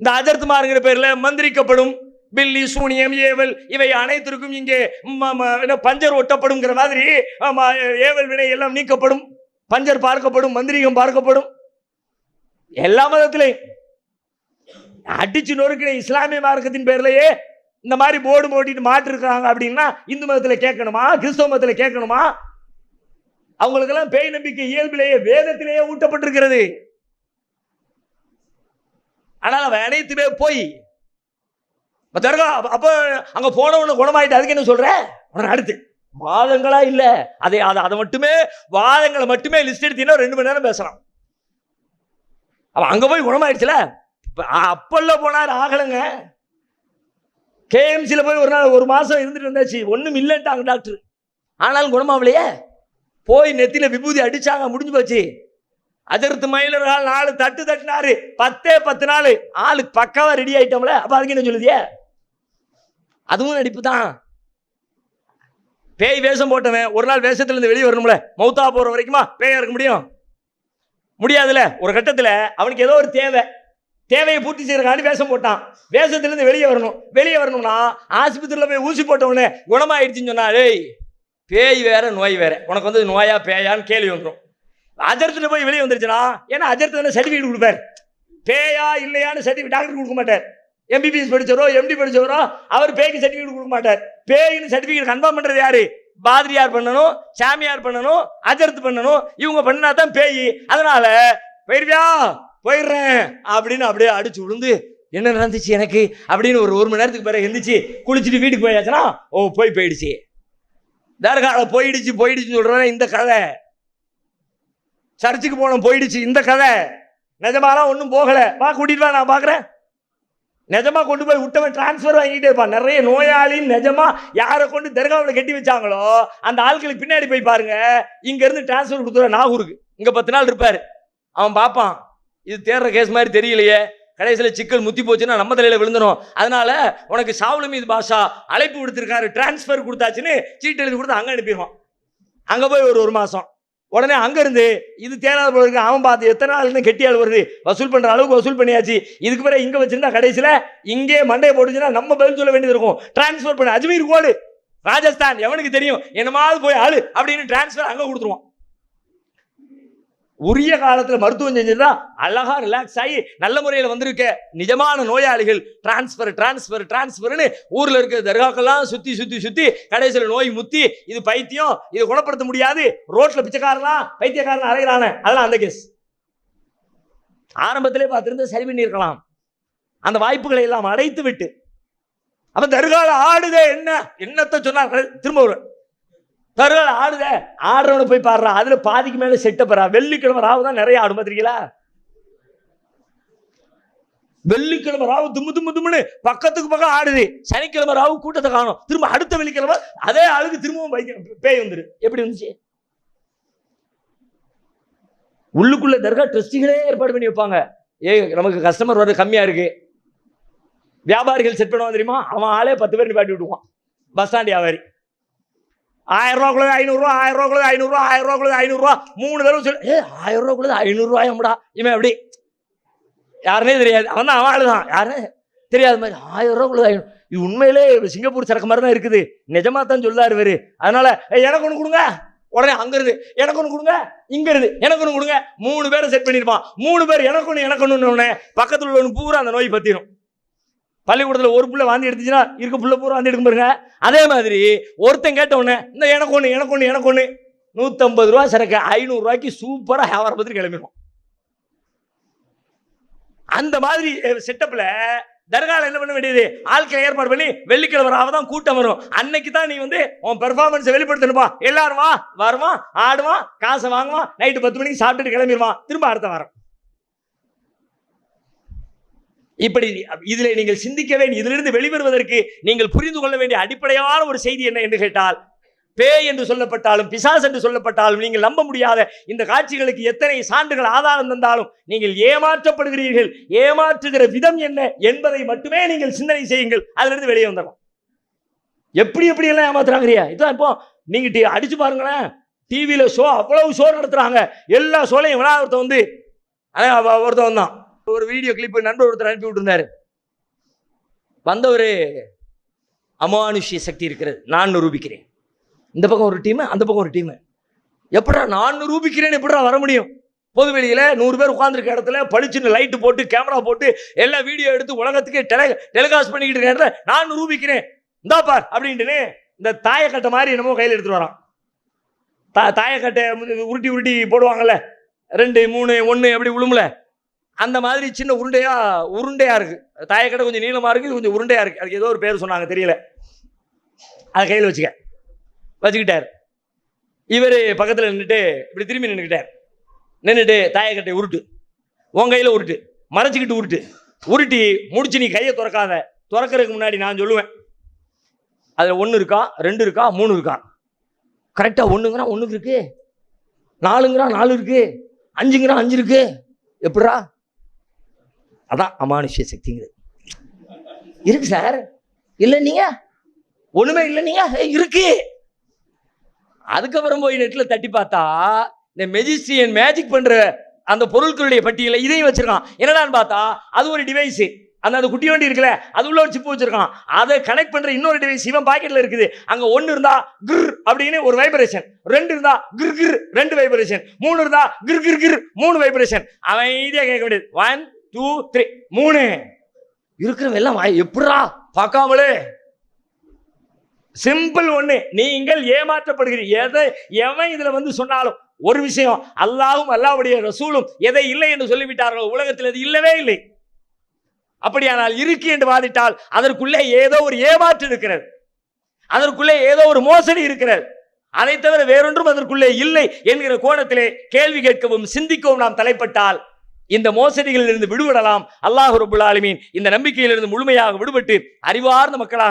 இந்த அஜர்த்துமாருங்கிற பேரில் மந்திரிக்கப்படும் பில்லி சூனியம் ஏவல் இவை அனைத்திற்கும் இங்கே என்ன, பஞ்சர் ஒட்டப்படுங்கிற மாதிரி ஏவல் வினை எல்லாம் நீக்கப்படும். பஞ்சர் பார்க்கப்படும் மந்திரிகம் பார்க்கப்படும். எல்லா மதத்திலையும். அடிச்சு நொறுக்கிற இஸ்லாமிய மார்க்கத்தின் பேர்லயே இந்த மாதிரி போர்டு போட்டிட்டு மாட்டிருக்காங்க அப்படின்னா இந்து மதத்தில் கேட்கணுமா கிறிஸ்தவ மதத்தில் கேட்கணுமா? அவங்களுக்கெல்லாம் பேய் நம்பிக்கை இயல்பிலேயே வேதத்திலேயே ஊட்டப்பட்டிருக்கிறது. ஆனால் அவன் அனைத்துமே போய் தர்கா அப்போ அங்கே போனவன குணமாயிட்டு அதுக்கு என்ன சொல்கிற உடனே அடுத்து வாதங்களா இல்லை. அதை அதை அதை மட்டுமே வாதங்களை மட்டுமே லிஸ்ட் எடுத்தீங்கன்னா ரெண்டு மணி நேரம் பேசலாம். அவன் அங்கே போய் குணமாயிடுச்சுல? அப்பல்ல போனார் ஆகலைங்க. கேஎம்சியில் போய் ஒரு நாள் ஒரு மாதம் இருந்துட்டு இருந்தாச்சு ஒன்றும் இல்லைன்ட்டாங்க டாக்டர் ஆனாலும் குணமாவலையே? போய் நெத்தியில விபூதி அடித்தாங்க முடிஞ்சு போச்சு. அதிர்த்து மயிலர்கள் நாலு தட்டு தட்டினாரு. பத்தே பத்து நாள் ஆளு பக்காவா ரெடி ஆயிட்டோம்ல. அப்ப அதுக்கு என்ன சொல்லுதியே? அதுவும் நடிப்பு தான் பேய் வேஷம் போட்டவன் ஒரு நாள் வேஷத்துல இருந்து வெளியே வரணும்ல. மௌத்தா போற வரைக்குமா பேயா இருக்க முடியும்? முடியாதுல ஒரு கட்டத்துல அவனுக்கு ஏதோ ஒரு தேவை. தேவையை பூர்த்தி செய்யறதுக்காண்டி வேஷம் போட்டான். வேஷத்துலேருந்து வெளியே வரணும். வெளியே வரணும்னா ஆஸ்பத்திரியில் போய் ஊசி போட்ட குணமாயிடுச்சுன்னு சொன்னா பேய் வேற நோய் வேற. உனக்கு வந்து நோயா பேயான்னு கேள்வி வந்துடும் அஜர்த்தில் போய் வெளியே வந்துருச்சுன்னா ஏன்னா அஜர்த்துல சர்டிஃபிகேட் கொடுப்பார். பேயா இல்லையான்னு சர்டிஃபிகேட் டாக்டர் கொடுக்க மாட்டார். எம்பிபிஎஸ் படித்தவரோ எம்டி படித்தவரோ அவர் பேய்க்கு சர்டிஃபிகேட் கொடுக்க மாட்டார். பேயின்னு சர்டிஃபிகேட் கன்ஃபார்ம் பண்ணுறது யாரு? பாதிரியார் பண்ணணும் சாமியார் பண்ணணும் அஜர்த்து பண்ணணும். இவங்க பண்ணினா தான் பேய். அதனால போயிருவியா? போயிடுறேன். அப்படின்னு அப்படியே அடிச்சு விழுந்து என்ன நடந்துச்சு எனக்கு? அப்படின்னு ஒரு ஒரு மணி நேரத்துக்கு பிறகு எழுந்துச்சு குளிச்சுட்டு வீட்டுக்கு போயாச்சுன்னா ஓ போய் போயிடுச்சு. தர்கால போயிடுச்சு போயிடுச்சுன்னு சொல்கிறேன் இந்த கதை. சர்ச்சுக்கு போனோம் போயிடுச்சு. இந்த கதை. நிஜமாலாம் ஒன்றும் போகல. வா கூட்டிட்டு வா நான் பார்க்குறேன் நிஜமா கொண்டு போய் விட்டவன் டிரான்ஸ்ஃபர் வாங்கிட்டே இருப்பான். நிறைய நோயாளி நிஜமா யாரை கொண்டு தர்காவில் கட்டி வச்சாங்களோ அந்த ஆட்களுக்கு பின்னாடி போய் பாருங்க. இங்கேருந்து டிரான்ஸ்ஃபர் கொடுத்துருவா நாகூருக்கு. இங்கே பத்து நாள் இருப்பார். அவன் பார்ப்பான். இது தேடுற கேஸ் மாதிரி தெரியலையே. கடைசியில் சிக்கல் முத்தி போச்சுன்னா நம்ம தலையில் விழுந்துடும் அதனால உனக்கு சாவுல மீது பாஷா அழைப்பு விடுத்திருக்காரு. டிரான்ஸ்ஃபர் கொடுத்தாச்சுன்னு சீட்டு எழுதி கொடுத்து அங்கே அனுப்பிடுவான். அங்கே போய் ஒரு ஒரு மாதம் உடனே அங்கேருந்து இது தேனாத போல இருக்கு அவன் பார்த்து எத்தனை நாள் கெட்டியால் வருது? வசூல் பண்ணுற அளவுக்கு வசூல் பண்ணியாச்சு. இதுக்கு பிறகு இங்கே வச்சிருந்தா கடைசியில் இங்கே மண்டையை போட்டுச்சுன்னா நம்ம பதில் சொல்ல வேண்டியது இருக்கும். டிரான்ஸ்ஃபர் பண்ண. அஜ்மீர் கோடு. ராஜஸ்தான். எவனுக்கு தெரியும்? என்னமாவது போய் ஆளு அப்படின்னு டிரான்ஸ்ஃபர் அங்கே கொடுத்துருவான். உரிய காலத்தில் மருத்துவம் செஞ்சிருந்தா அழகா ரிலாக்ஸ் ஆகி நல்ல முறையில் வந்திருக்க நிஜமான நோயாளிகள். டிரான்ஸ்ஃபர் டிரான்ஸ்ஃபர் டிரான்ஸ்ஃபர்னு ஊரில் இருக்க தர்காக்கெல்லாம் சுற்றி சுற்றி சுற்றி கடைசியில் நோய் முத்தி இது பைத்தியம் இது குணப்படுத்த முடியாது. ரோட்டில் பிச்சைக்காரலாம் பைத்தியக்காரன் அலைகிறான அதெல்லாம் அந்த கேஸ் ஆரம்பத்திலே பார்த்துருந்து சரி பண்ணியிருக்கலாம். அந்த வாய்ப்புகளை எல்லாம் அடைத்து விட்டு அப்போ தர்கால ஆடுதே என்ன? என்னத்தை சொன்னார் திரும்ப ஒரு பரவாயில்ல ஆடுதே. ஆடுறவனை போய் பாடுறான் அதுல பாதிக்கு மேல செட்டப்படுறா வெள்ளிக்கிழமை ராவு தான் நிறைய ஆடும் பார்த்திருக்கீங்களா வெள்ளிக்கிழமை ராவு தும்மு தும்மு தும்முன்னு பக்கத்துக்கு பக்கம் ஆடுது. சனிக்கிழமை ராவு கூட்டத்தை காணும். திரும்ப அடுத்த வெள்ளிக்கிழமை அதே ஆளுக்கு திரும்பவும் பைக்க- பேய் வந்துரு. எப்படி வந்துச்சு? உள்ளுக்குள்ள தர்கா ட்ரஸ்டிகளே ஏற்பாடு பண்ணி வைப்பாங்க. ஏ நமக்கு கஸ்டமர் வர்றது கம்மியா இருக்கு. வியாபாரிகள் செட் பண்ணுவான் தெரியுமா? அவன் ஆளே பத்து பேர் நிப்பாட்டி விட்டுவான் பஸ் ஸ்டாண்ட் வியாபாரி. ஆயிரம் ரூபாக்குள்ளது ஐநூறுரூவா ஆயிரம் ரூபாக்குள்ளது ஐநூறுரூவா ஆயிரம் ரூபாக்குள்ளது ஐநூறுரூவா மூணு தடவை சொல்லி. ஏ ஆயிரம் ரூபாக்குள்ளது ஐநூறுரூவாயம்டா இவன் எப்படி? யாருனே தெரியாது. அவன் தான் அவன் ஆளு தான் யாரு? தெரியாத மாதிரி ஆயிரம் ரூபாக்குள்ளது ஐநூறு இது உண்மையிலே சிங்கப்பூர் சரக்கு மாதிரி தான் இருக்குது. நிஜமா தான் சொல்லார் இவர். அதனால "ஏய், எனக்கு ஒன்று கொடுங்க. உடனே அங்க எனக்கு ஒன்று கொடுங்க. இங்க இருந்து எனக்கு ஒன்று கொடுங்க. மூணு பேரை செட் பண்ணியிருப்பான் மூணு பேர் எனக்கு ஒன்று எனக்கு ஒன்று உடனே பக்கத்தில் உள்ள ஒன்று பூரா அந்த நோய் பற்றிடும் பள்ளிக்கூடத்தில் ஒரு புள்ள வாந்தி எடுத்துச்சுன்னா இருக்க பிள்ளை பூரா வாந்தி எடுக்க பாருங்க. அதே மாதிரி ஒருத்தன் கேட்ட உடனே இந்த எனக்கு ஒன்று எனக்கு ஒன்று எனக்கு ஒன்று நூற்றம்பது ரூபா சரக்கு ஐநூறுரூவாய்க்கு சூப்பராக வியாபாரம் பத்திரி கிளம்பிடும் அந்த மாதிரி செட்டப்பில் தர்கால என்ன பண்ண வேண்டியது? ஆட்களை ஏற்பாடு பண்ணி வெள்ளிக்கிழமை தான் கூட்டம் வரும். அன்னைக்கு தான் நீ வந்து உன் பெர்ஃபார்மன்ஸை வெளிப்படுத்தணுப்பா எல்லாரும் வா வருவான் ஆடுவான் காசை வாங்குவான் நைட்டு பத்து மணிக்கு சாப்பிட்டுட்டு கிளம்பிடுவான் திரும்ப அடுத்த வாரம். இப்படி இதில் நீங்கள் சிந்திக்க வேண்டிய இதிலிருந்து வெளிவருவதற்கு நீங்கள் புரிந்து கொள்ள வேண்டிய அடிப்படையான ஒரு செய்தி என்ன என்று கேட்டால் பேய் என்று சொல்லப்பட்டாலும் பிசாஸ் என்று சொல்லப்பட்டாலும் நீங்கள் நம்ப முடியாத இந்த காட்சிகளுக்கு எத்தனை சான்றுகள் ஆதாரம் தந்தாலும் நீங்கள் ஏமாற்றப்படுகிறீர்கள். ஏமாற்றுகிற விதம் என்ன என்பதை மட்டுமே நீங்கள் சிந்தனை செய்யுங்கள். அதிலிருந்து வெளியே வந்துடலாம். எப்படி எப்படி எல்லாம் ஏமாத்துறாங்கறியா? இதான் இப்போ நீங்க அடிச்சு பாருங்களேன். டிவியில் ஷோ அவ்வளவு ஷோ நடத்துறாங்க. எல்லா ஷோலையும் வினா வந்து ஒருத்தவன் தான் ஒருத்தன் வந்தான். ஒரு வீடியோ கிளிப் நண்பர் ஒருத்தர் அனுப்பி விட்டுருந்தாரு. வந்தவர் அமானுஷ்ய சக்தி இருக்கிறது. நான் நிரூபிக்கிறேன் இந்த பக்கம் ஒரு டீமு அந்த பக்கம் ஒரு டீமு எப்படா நான் நிரூபிக்கிறேன்னு எப்படா வர முடியும்? பொதுவெளியில நூறு பேர் உட்காந்துருக்க இடத்துல பளிச்சுன்னு லைட்டு போட்டு கேமரா போட்டு எல்லா வீடியோ எடுத்து உலகத்துக்கு டெல டெலிகாஸ்ட் பண்ணிக்கிட்டு இருக்க இடத்துல நான் நிரூபிக்கிறேன் இந்தா பார் அப்படின்ட்டுன்னு இந்த தாயக்கட்டை மாதிரி என்னமோ கையில் எடுத்துட்டு வரான். தா தாயக்கட்டை உருட்டி உருட்டி போடுவாங்கல்ல. ரெண்டு மூணு ஒன்று எப்படி விழுமுல அந்த மாதிரி சின்ன உருண்டையாக உருண்டையாக இருக்குது தாயக்கட்டை கொஞ்சம் நீளமாக இருக்குது கொஞ்சம் உருண்டையாக இருக்குது அதுக்கு ஏதோ ஒரு பேர் சொன்னாங்க தெரியல. அதை கையில் வச்சுக்க. வச்சுக்கிட்டார். இவர் பக்கத்தில் நின்றுட்டு இப்படி திரும்பி நின்றுக்கிட்டார் நின்றுட்டு தாயக்கட்டை உருட்டு. உன் கையில் உருட்டு. மறைச்சிக்கிட்டு உருட்டு. உருட்டி முடிச்சு நீ கையை திறக்காத. திறக்கறதுக்கு முன்னாடி நான் சொல்லுவேன். அதில் ஒன்று இருக்கா ரெண்டு இருக்கா மூணு இருக்கா? கரெக்டாக ஒன்றுங்கிறா ஒன்றுக்கு இருக்கு. நாலுங்கிறா நாலு இருக்கு. அஞ்சுங்கிறான் அஞ்சு இருக்கு. எப்படா அதான் அமானுஷ்ய சக்திங்கிறது. இருக்கு சார்? இல்லை நீங்க? ஒண்ணுமே இல்லை நீங்க? இருக்கு. அதுக்கப்புறம் போய் நெட்டில் தட்டி பார்த்தா இந்த மெஜிஸ்ட்ரியன் மேஜிக் பண்ணுற அந்த பொருட்களுடைய பட்டியலை இதையும் வச்சிருக்கான். என்னடான்னு பார்த்தா அது ஒரு டிவைஸு அந்த அந்த குட்டி வண்டி இருக்குல்ல அது உள்ள ஒரு சிப்பு வச்சிருக்கான். அதை கனெக்ட் பண்ற இன்னொரு டிவைஸ் இவன் பாக்கெட்ல இருக்குது. அங்க ஒன்னு இருந்தா கிர் அப்படின்னு ஒரு வைப்ரேஷன் ரெண்டு இருந்தா கிர் கிர் ரெண்டு வைப்ரேஷன் மூணு இருந்தா கிர் கிர் கிர் மூணு வைப்ரேஷன் அமைதியா கேட்க வேண்டியது. ஒன் டூ த்ரீ மூணு. இருக்கிறவங்க எல்லாம் வாய் எப்படா பார்க்காமலே. சிம்பிள் ஒண்ணு. நீங்கள் ஏமாற்றப்படுகிறீர்கள் எதை எவன் இதுல வந்து சொன்னாலும் ஒரு விஷயம் அல்லாவும் அல்லாவுடைய ரசூலும் எதை இல்லை என்று சொல்லிவிட்டார்கள் உலகத்தில் அது இல்லவே இல்லை. அப்படியானால் இருக்கு என்று வாதிட்டால் அதற்குள்ளே ஏதோ ஒரு ஏமாற்று இருக்கிறது. அதற்குள்ளே ஏதோ ஒரு மோசடி இருக்கிறது. அதை தவிர வேறொன்றும் அதற்குள்ளே இல்லை என்கிற கோணத்திலே கேள்வி கேட்கவும் சிந்திக்கவும் நாம் தலைப்பட்டால் இந்த மோசடிகளிலிருந்து விடுபடலாம். அல்லாஹ் ரபுல் ஆலமீன் இந்த நம்பிக்கையிலிருந்து முழுமையாக விடுபட்டு அறிவார்ந்த மக்களாக